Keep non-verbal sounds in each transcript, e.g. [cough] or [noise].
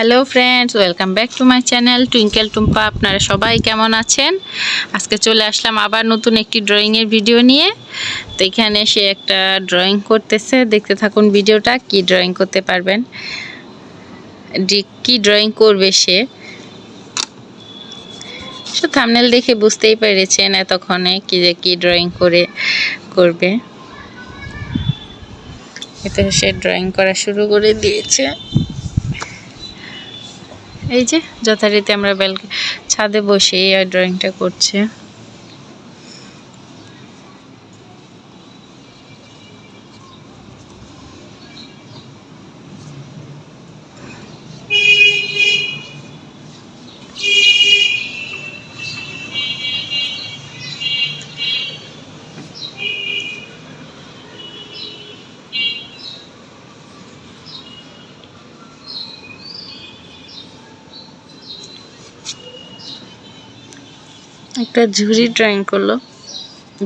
Hello friends welcome back to my channel Twinkle Tumpa আপনারা সবাই কেমন আছেন? আজকে চলে আসলাম আবার নতুন একটি ড্রয়িংয়ের ভিডিও নিয়ে। তো এখানে সে একটা ড্রয়িং করতেছে। দেখতে থাকুন ভিডিওটা কি ড্রয়িং করতে পারবেন। কি ড্রয়িং করবে সে? সে থামনেল দেখে বুঝতেই পেরেছেন এতক্ষণে কি যে কি ড্রয়িং করে, করবে। এতে সে ড্রয়িং করা শুরু করে দিয়েছে। এই যে যথারীতি আমরা বেল ছাদে বসে আর ড্রয়িংটা করছে। একটা ঝুড়ি ড্রয়িং করল।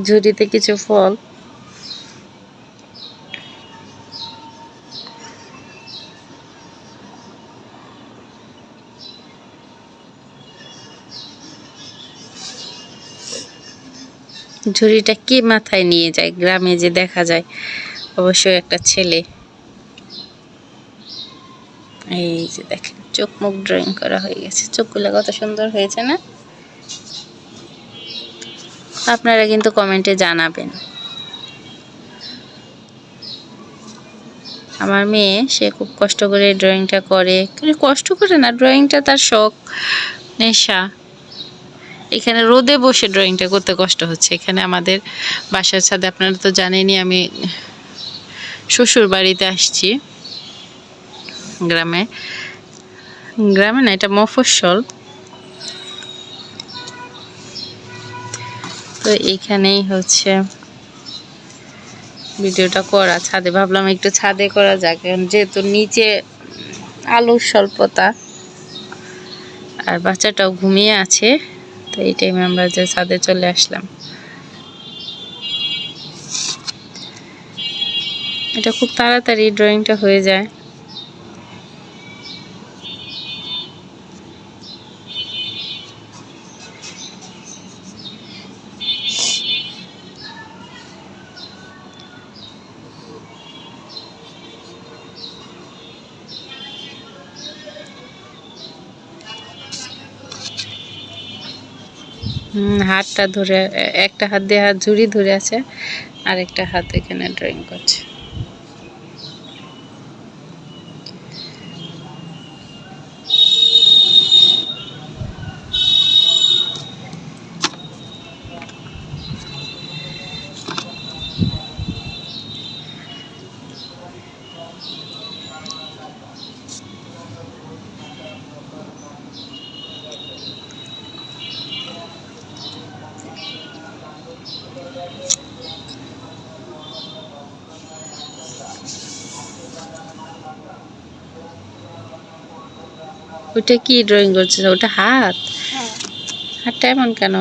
ঝুড়িতে কিছু ফল। ঝুড়িটা কি মাথায় নিয়ে যায়? গ্রামে যে দেখা যায়, অবশ্যই একটা ছেলে। এই যে দেখেন, চোখ মুখ ড্রয়িং করা হয়ে গেছে। চোখগুলো কত সুন্দর হয়েছে না? আপনারা কিন্তু কমেন্টে জানাবেন। আমার মেয়ে, সে খুব কষ্ট করে ড্রয়িংটা করে। কষ্ট করে না, ড্রয়িংটা তার শখ, নেশা। এখানে রোদে বসে ড্রয়িংটা করতে কষ্ট হচ্ছে। এখানে আমাদের বাসার ছাদে, আপনারা তো জানেনই, আমি শ্বশুর বাড়িতে আসছি। গ্রামে। গ্রামে না, এটা মফস্বল। তো এইখানেই হচ্ছে ভিডিওটা করা, ছাদে ভাবলাম একটু ছাদে করা যাক যেহেতু নিচে আলোর স্বল্পতা, আর বাচ্চাটাও ঘুমিয়ে আছে, তো এই টাইমে আমরা যে ছাদে চলে আসলাম। এটা খুব তাড়াতাড়ি ড্রয়িংটা হয়ে যায়। হাতটা ধরে একটা হাত দিয়ে হাত ঝুড়ি ধরে আছে আর একটা হাত এখানে ড্রয়িং করছে। ওটা কি ড্রয়িং করছে? ওটা হাত? হাতটা এমন কেন?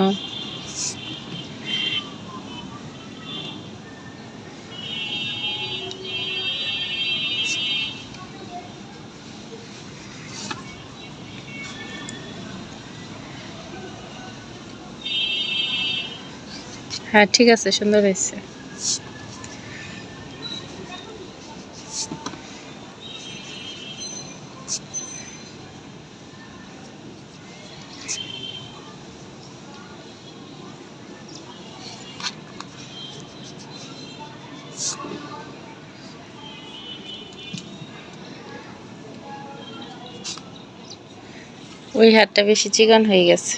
হ্যাঁ ঠিক আছে সুন্দর হয়েছে। ওই হাতটা বেশি চিকন হয়ে গেছে।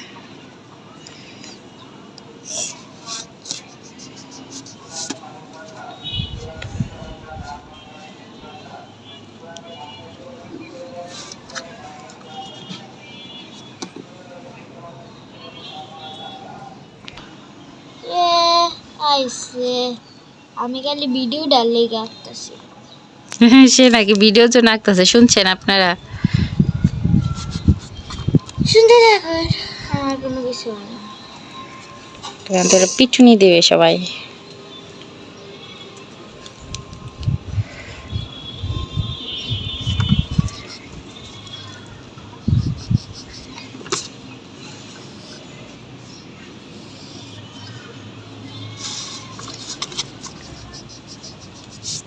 আইসে। আমি খালি ভিডিও ডালে গাইতেছি [laughs] সে নাকি ভিডিও জন্য আঁকতেছে শুনছেন আপনারা? শুনতে আমার কোনো কিছু না। পিছুনি দেবে সবাই।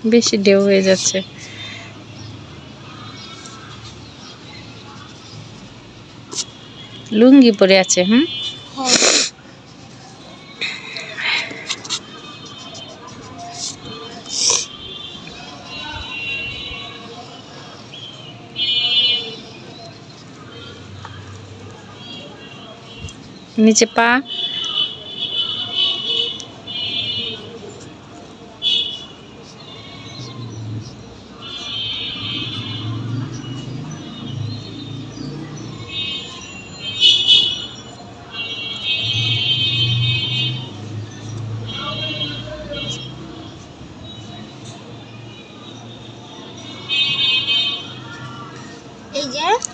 বেশি ঢেউ হয়ে যাচ্ছে। লুঙ্গি পরে আছে হুম? নিচে পা।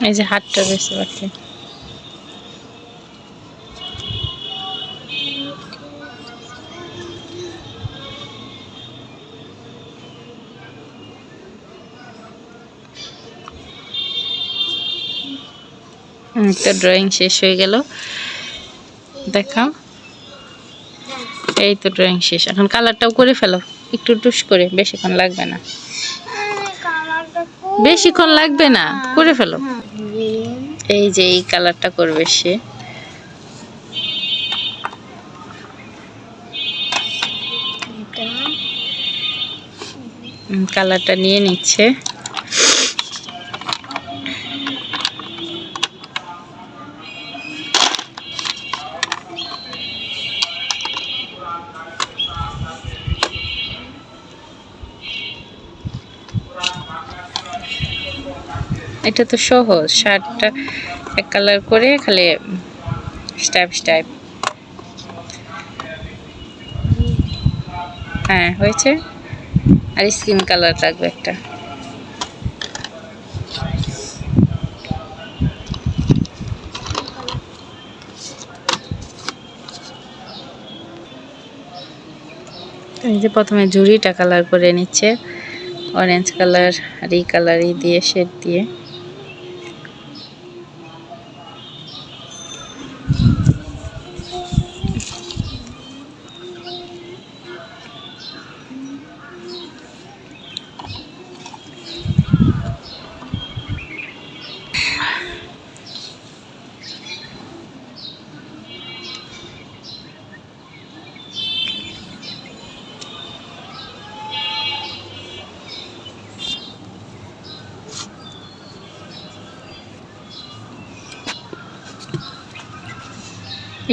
এই যে হাতটা বেশি তো ড্রয়িং শেষ হয়ে গেল। দেখাও। এই তো ড্রয়িং শেষ। এখন কালারটাও করে ফেলো। একটু টুস করে বেশিক্ষণ লাগবে না। বেশিক্ষণ লাগবে না। করে ফেলো। হ্যাঁ, এই যে এই কালারটা করবে সে। কালারটা নিয়ে নিচ্ছে। এটা তো সহজ। শার্টটা এক কালার করে খালি স্টাইপ স্টাইপ। হ্যাঁ হয়েছে? আর স্কিন কালার লাগবে একটা। এই যে প্রথমে ঝুড়িটা কালার করে নিচ্ছে। অরেঞ্জ কালার আর এই কালারই দিয়ে শেড দিয়ে।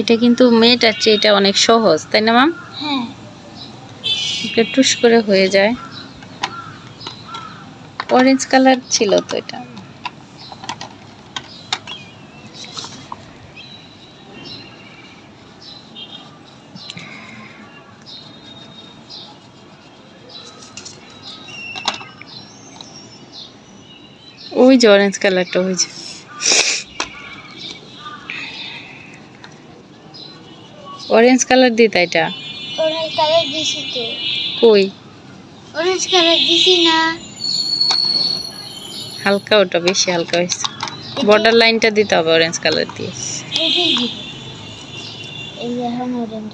এটা কিন্তু মেয়েটার চেয়ে এটা অনেক সহজ তাই না মাম হ্যাঁ। টুস করে হয়ে যায়। অরেঞ্জ কালার ছিল তো এটা। ওই যে অরেঞ্জ কালারটা ওই অরেঞ্জ কালার দিতা এটা? অরেঞ্জ কালার দিছি তো। কই? অরেঞ্জ কালার দিছি না। হালকা ওটা বেশি হালকা হয়েছে। বর্ডার লাইনটা দিতে হবে অরেঞ্জ কালার দিয়ে। এই যে এই যে এখন অরেঞ্জ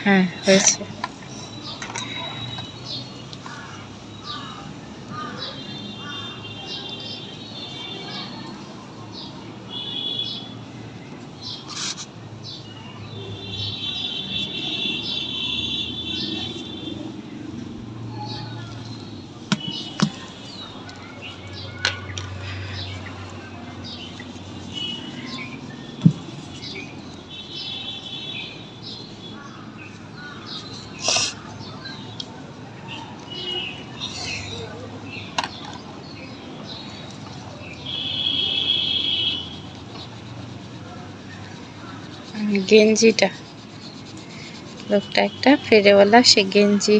হ্যাঁ হয়েছে গেঞ্জিটা। লোকটা একটা ফেরেওয়ালা, সে গেঞ্জি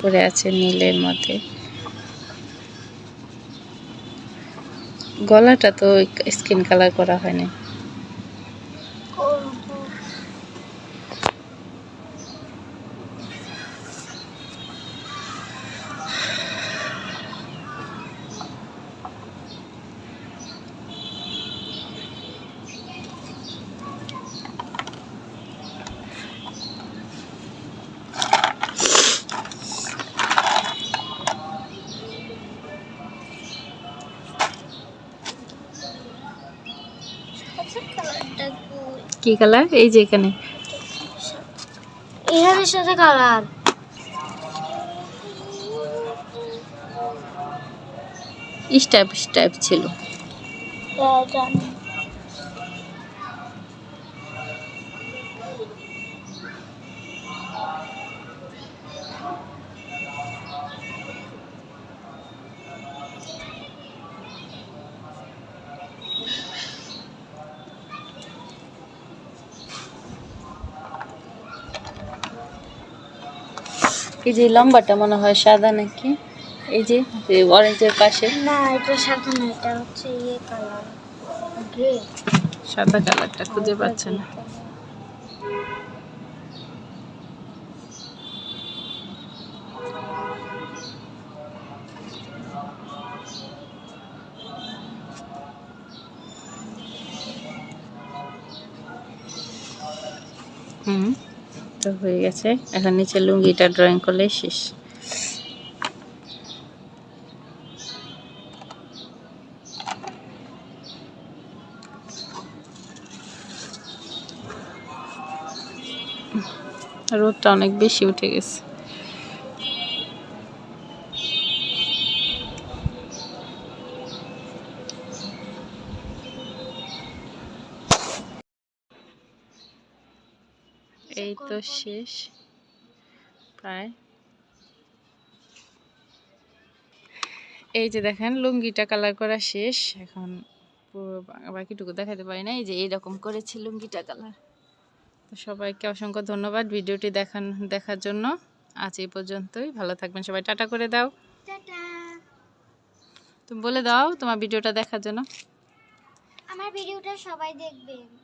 পরে আছে নীলের মধ্যে। গলাটা তো স্কিন কালার করা হয়নি। কি কালার? এই যে এখানে। এখানে সাথে কালার। স্টাইপ স্টাইপ ছিল। এই যে লম্বাটা মনে হয় সাদা নাকি? এই যে অরেঞ্জের পাশে। না এটা সাদা না এটা হচ্ছে ইয়ে কালার গ্রে। সাদা কালারটা খুঁজে পাচ্ছে না। হুম। তো হয়ে গেছে। এখন নিচে লুঙ্গিটা ড্রয়িং করলেই শেষ। রোদটা অনেক বেশি উঠে গেছে এই তো শেষ। প্রায়। এই যে দেখেন লুঙ্গিটা কালার করা শেষ। এখন পুরো বাকিটুকু দেখাতে পারি না এই যে এইরকম করেছি লুঙ্গিটা কালার তো সবাইকে অসংখ্য ধন্যবাদ ভিডিওটি দেখান দেখার জন্য। আজ এই পর্যন্তই। ভালো থাকবেন সবাই। টাটা করে দাও। তুমি বলে দাও তোমার ভিডিওটা দেখার জন্য। আমার ভিডিওটা সবাই দেখবেন।